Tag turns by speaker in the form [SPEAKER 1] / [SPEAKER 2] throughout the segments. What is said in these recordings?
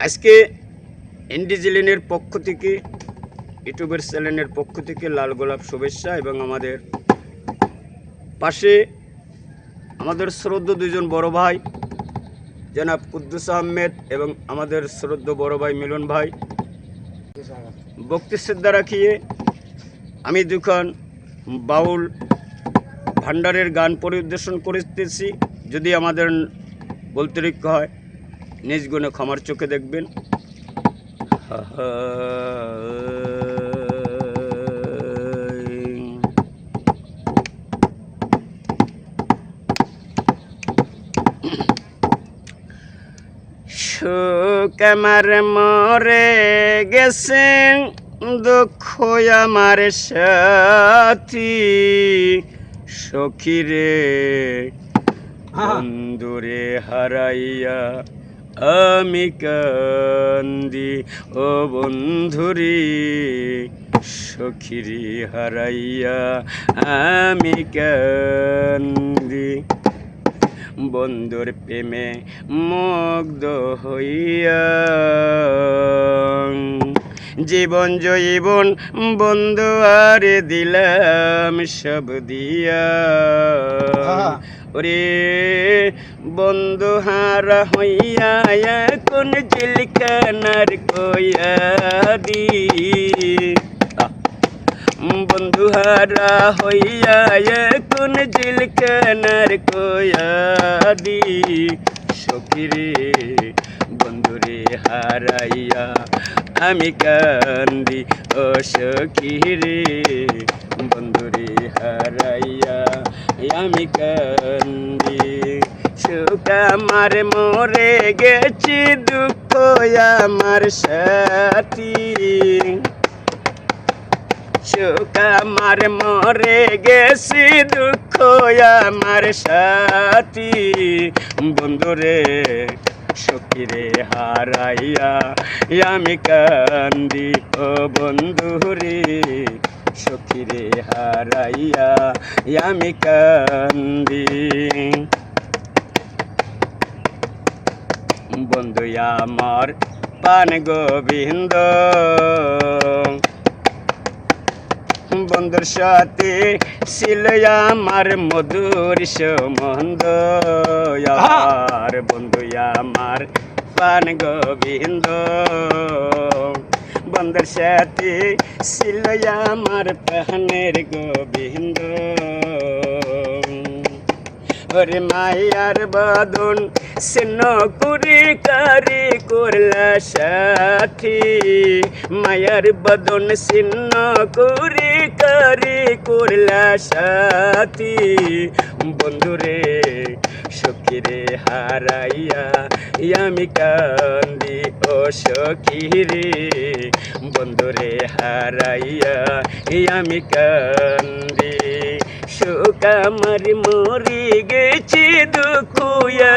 [SPEAKER 1] আজকে ইন্ডিজিলিনের পক্ষ থেকে, ইউটিউবের চ্যানেলের পক্ষ থেকে লাল গোলাপ শুভেচ্ছা এবং আমাদের পাশে আমাদের শ্রদ্ধ দুজন বড় ভাই, জনাব কুদ্দুস আহমেদ এবং আমাদের শ্রদ্ধ বড় ভাই মিলন ভাই। বক্তি শ্রদ্ধা রাখিয়ে আমি দুখান বাউল ভান্ডারের গান পরিবেশন করিতেছি, যদি আমাদের বলতরিক্ষ হয়। নিজ গুণে ক্ষমার চোখে দেখবেন। সুখ আমার মরে গেছেন দুঃখ আমার সাথী সখীরে বন্ধুরে হারাইয়া আমি কান্দি ও বন্ধুরি সখিরি হারাইয়া আমি কান্দি। বন্ধুর প্রেমে মুগ্ধ হইয়া জীবন জৈবন বন্ধু আর দিলাম সব দিয়া। ওরে বন্ধু হারা হইয়া কোন জিলকানার কইয়া দি। বন্ধু হারা হইয়া কোন জিলকানার কয়াদি সখিরে বন্ধুরে হারাইয়া আমি কান্দি ও সখিরে বন্ধুরে হারাইয়া আমি কান্দি। সুখ আমার মরে গেছি, দুঃখ আমার সাথী। সুখ আমার মরে গেছি, দুঃখ আমার সাথী। বন্ধুরে সখীরে হারাইয়া, আমি কান্দি, ও বন্ধুরে সখীরে হারাইয়া, আমি কান্দি। বন্ধু আমার পান গোবিন্দ। বন্ধুর সাথে ছিল আমার মধুর সম্বন্ধ। আর বন্ধু আমার পান গোবিন্দ। বন্ধুর সাথে ছিল আমার প্রাণের গোবিন্দ। ওরে মায়ার বাদন সিন্ন কুরি কারি করলা সাথী। মায়ার বদন সিন্ন কারি করলা সাথী বন্ধুরে সখীরে হারাইয়া আমি কান্দি ও সখীরে বন্ধুরে হারাইয়া আমি কান্দি। আমার মরি গেছি দুঃখ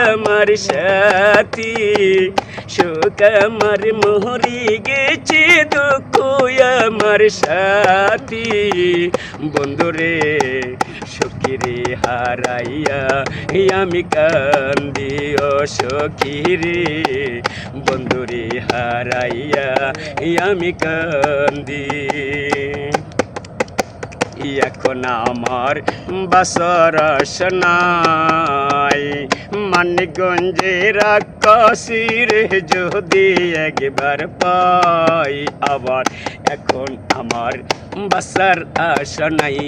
[SPEAKER 1] আমার সাথী। সুখ আমার মরি গেছি দুঃখ আমার সাথী। বন্ধুরে সখীরে হারাইয়া আমি কান্দি ও সখীরে বন্ধুরে হারাইয়া আমি কান্দি। এখন আমার বাসর নাই মানিকগঞ্জের আকাশির যদি একবার পাই আবার এখন আমার বাসার আশা নাই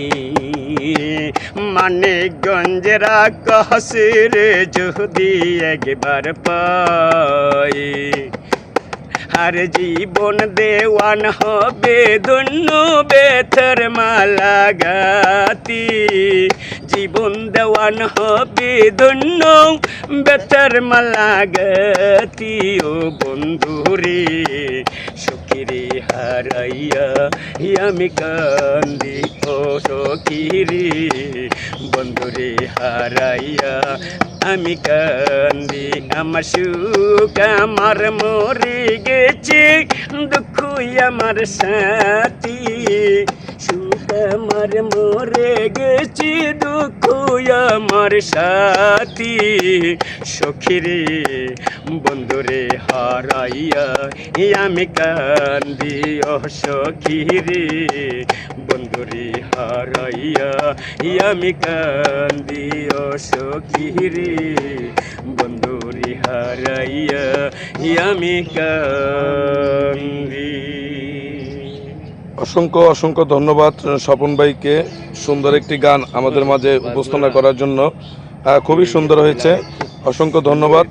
[SPEAKER 1] মানিকগঞ্জের আকাশির যদি একবার পাই আর জীবন দেওয়ান হবে দুনু বেথর মালা গাতি জীবন দেওয়ান হবে ধন্য বেথর মালা গাতি ও বন্ধুরে, সখিরে হারাইয়া, আমি কান্দি ও সখিরে, বন্ধুরে হারাইয়া, আমি কান্দি, আমার সুখ আমার মরে গেছে দুঃখ আমার সাথী। আমার মরে গেছি দুঃখ আমার সাথী। সখিরে, বন্ধুরে হারাইয়া আমি কান্দি ও সখিরে। বন্ধুরে হারাইয়া আমি কান্দি ও সখিরে। বন্ধুরে হারাইয়া আমি কান্দি।
[SPEAKER 2] অসংখ্য অসংখ্য ধন্যবাদ স্বপন ভাইকে। সুন্দর একটি গান আমাদের মাঝে উপস্থাপনা করার জন্য। খুবই সুন্দর হয়েছে। অসংখ্য ধন্যবাদ।